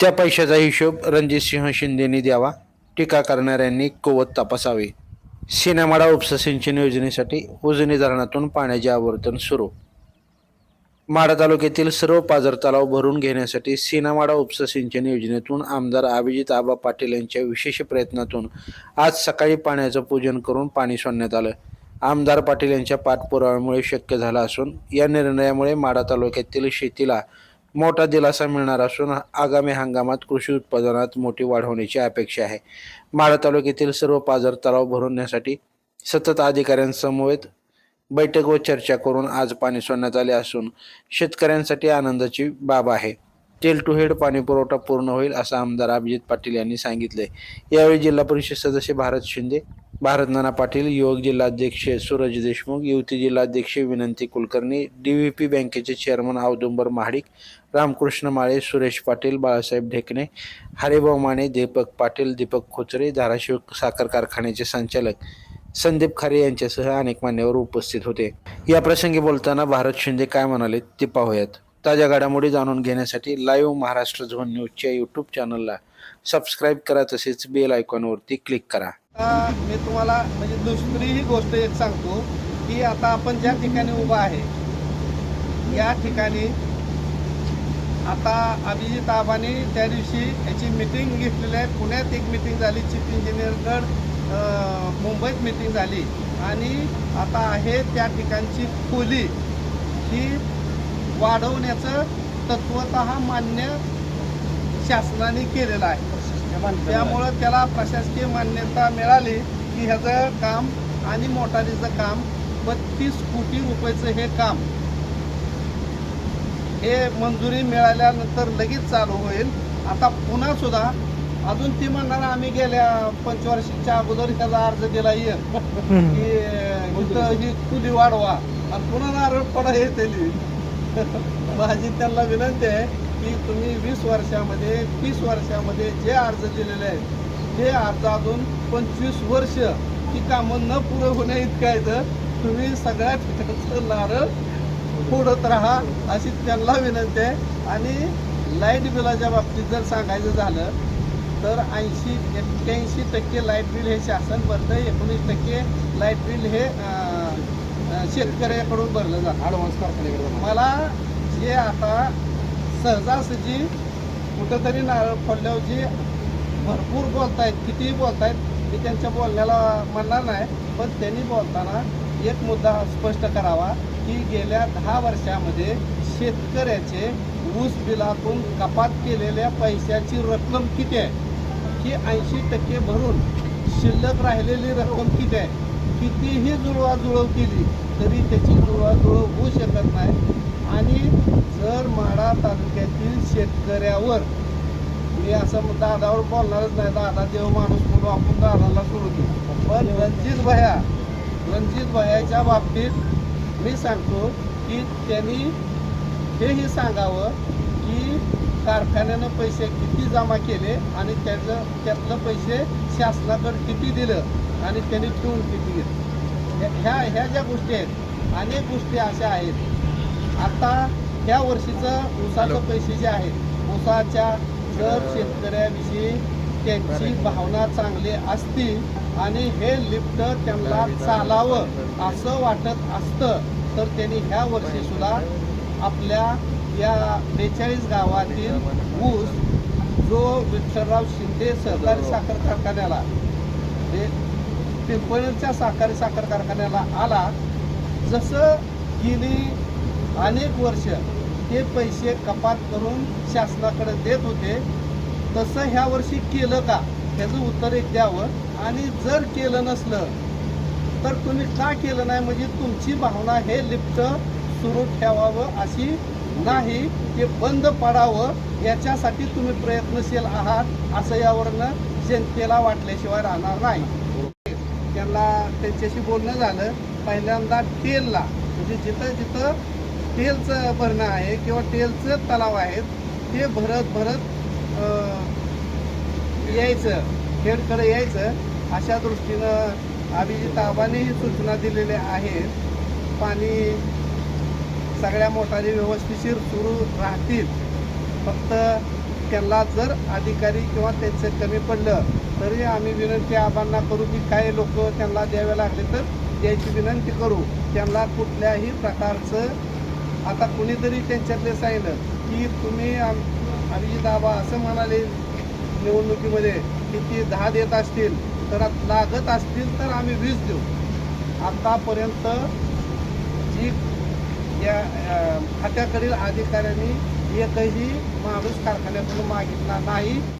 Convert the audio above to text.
त्या पैशाचा हिशोब रणजितसिंह शिंदेने द्यावा. टीका करणाऱ्यांनी कुवत तपासावे. सिनेमाडा उपसा सिंचन योजनेसाठी उजनी धरणातून पाण्याचे आवर्तन सुरू. माढा तालुक्यातील सर्व पाझर तलाव भरून घेण्यासाठी सीनामाडा उपसा सिंचन योजनेतून आमदार अभिजित आबा पाटील यांच्या विशेष प्रयत्नातून आज सकाळी पाण्याचं पूजन करून पाणी सोडण्यात आलं. आमदार पाटील यांच्या पाठपुराव्यामुळे शक्य झालं असून या निर्णयामुळे माढा तालुक्यातील शेतीला मोठा दिलासा मिळणार असून आगामी हंगामात कृषी उत्पादनात मोठी वाढ होण्याची अपेक्षा आहे. माढा तालुक्यातील सर्व पाझर तलाव भरवण्यासाठी सतत अधिकाऱ्यांसमवेत बैठक व चर्चा करून आज पाणी सोडण्यात आले असून शेतकऱ्यांसाठी आनंदाची बाब आहे. टेल टू हेड पाणी पुरवठा पूर्ण होईल असं आमदार अभिजित पाटील यांनी सांगितले यावेळी जिल्हा परिषद सदस्य भारत शिंदे भारत नाना पाटील युवक जिल्हाध्यक्ष सूरज देशमुख युवती जिल्हाध्यक्ष Vinanti Kulkarni D V P बँकेचे चेअरमन औदुंबर महाडिक रामकृष्ण माळे सुरेश पाटील बाळासाहेब ढेकणे हरिभाऊ माने दीपक पाटील दीपक खोचरे धाराशिव साखर कारखान्याचे संचालक संदीप खारे यांच्यासह अनेक मान्यवर उपस्थित होते. या प्रसंगी बोलताना भारत शिंदे काय म्हणाले ते पाहूयात. ताज्या घडामोडी जाणून घेण्यासाठी लाईव्ह महाराष्ट्र झोन न्यूजच्या यूट्यूब चॅनलला सबस्क्राईब करा तसेच बेल आयकॉनवरती क्लिक करा. मी तुम्हाला म्हणजे दुसरी ही गोष्ट एक सांगतो की आता आपण ज्या ठिकाणी उभा आहे या ठिकाणी आता अभिजित आबाने त्या दिवशी याची मिटिंग घेतलेली आहे. पुण्यात एक मिटिंग झाली चीफ इंजिनियरकड मुंबईत मिटिंग झाली. आणि आता आहे त्या ठिकाणची खोली. ही वाढवण्याचं तत्वत मान्य शासनाने केलेलं आहे. त्यामुळं त्याला प्रशासकीय मान्यता मिळाली की ह्याचं काम आणि मोटारीचं काम बत्तीस कोटी रुपयाचं हे काम हे मंजुरी मिळाल्यानंतर लगेच चालू होईल. आता पुन्हा सुद्धा अजून ती म्हणणार आम्ही गेल्या पंचवर्षीच्या अगोदर ह्याचा अर्ज दिला येईल की ही खुली वाढवा. आणि पुन्हा नारळ पडा हे त्याली माझी त्यांना विनंती आहे की तुम्ही वीस वर्षामध्ये तीस वर्षामध्ये जे अर्ज दिलेले आहेत ते अर्ज अजून पंचवीस वर्ष ती कामं न पुरं होण्या इतकं आहे तर तुम्ही सगळ्या ठिकाणचं नारळ फोडत राहा अशी त्यांना विनंती आहे. आणि लाइट बिलाच्या बाबतीत जर सांगायचं झालं तर ऐंशी एक्क्याऐंशी टक्के लाइट बिल हे शासन भरतं एकोणीस टक्के लाइट बिल हे शेतकऱ्याकडून भरलं जातं. मला जे आता सहजासहजी कुठंतरी नारळ फोडल्यावर भरपूर भरपूर बोलतायत कितीही बोलतायत मी त्यांच्या बोलण्याला म्हणणार नाही पण त्यांनी बोलताना एक मुद्दा स्पष्ट करावा की गेल्या दहा वर्षामध्ये शेतकऱ्याचे ऊस बिलातून कपात केलेल्या पैशाची रक्कम किती आहे? ही ऐंशी टक्के भरून शिल्लक राहिलेली रक्कम किती आहे? कितीही जुळवाजुळव केली तरी त्याची जुळवाजुळव होऊ शकत नाही. आणि जर माढा तालुक्यातील शेतकऱ्यावर मी असं दादावर बोलणारच नाही दादा देव माणूस म्हणून आपण दादाला सोडू देऊ. पण रणजित भया रणजित भयाच्या बाबतीत मी सांगतो की त्यांनी हेही सांगावं की कारखान्यानं पैसे किती जमा केले आणि त्याचं त्यातलं पैसे शासनाकडे किती दिलं आणि त्यांनी ठेवून किती घेतलं ह्या ह्या ज्या गोष्टी आहेत अनेक गोष्टी अशा आहेत आता ह्या वर्षीचं ऊसाचं पैसे जे आहेत ऊसाच्या जर शेतकऱ्याविषयी त्यांची भावना चांगली असती आणि हे लिफ्ट त्यांना चालावं असं वाटत असतं तर त्यांनी ह्या वर्षी सुद्धा आपल्या या बेचाळीस गावातील ऊस जो विठ्ठलराव शिंदे सहकारी साखर कारखान्याला पिंपळच्या साखर साखर कारखान्याला आला जसं गेली अनेक वर्ष ते पैसे कपात करून शासनाकडे देत होते. तसं ह्या वर्षी केलं का? ह्याचं उत्तर एक द्यावं. आणि जर केलं नसलं तर तुम्ही का केलं नाही? म्हणजे तुमची भावना हे लिफ्ट सुरू ठेवावं अशी नाही ते बंद पडावं. याच्यासाठी तुम्ही प्रयत्नशील आहात असं यावरनं जनतेला वाटल्याशिवाय राहणार नाही. त्यांना त्यांच्याशी बोलणं झालं. पहिल्यांदा तेलला म्हणजे जिथं जिथं तेलचं भरणं आहे किंवा तेलचं तलाव आहेत ते भरत भरत यायचं खेडकडे यायचं. अशा दृष्टीनं अभिजित आबानेही सूचना दिलेल्या आहेत. पाणी सगळ्या मोटारी व्यवस्थिशीर सुरू राहतील. फक्त त्यांना जर अधिकारी किंवा त्यांचं कमी पडलं तरी आम्ही विनंती आबांना करू की काही लोक त्यांना द्यावे लागले तर द्यायची विनंती करू. त्यांना कुठल्याही प्रकारचं आता कुणीतरी त्यांच्यातले सांगितलं की तुम्ही आम- अभिजित आबा असं म्हणाले निवडणुकीमध्ये की ती दहा देत असतील तर लागत असतील तर आम्ही वीज देऊ. आतापर्यंत जी या खात्याकडील अधिकाऱ्यांनी एकही माणूस कारखान्यातून मागितला नाही.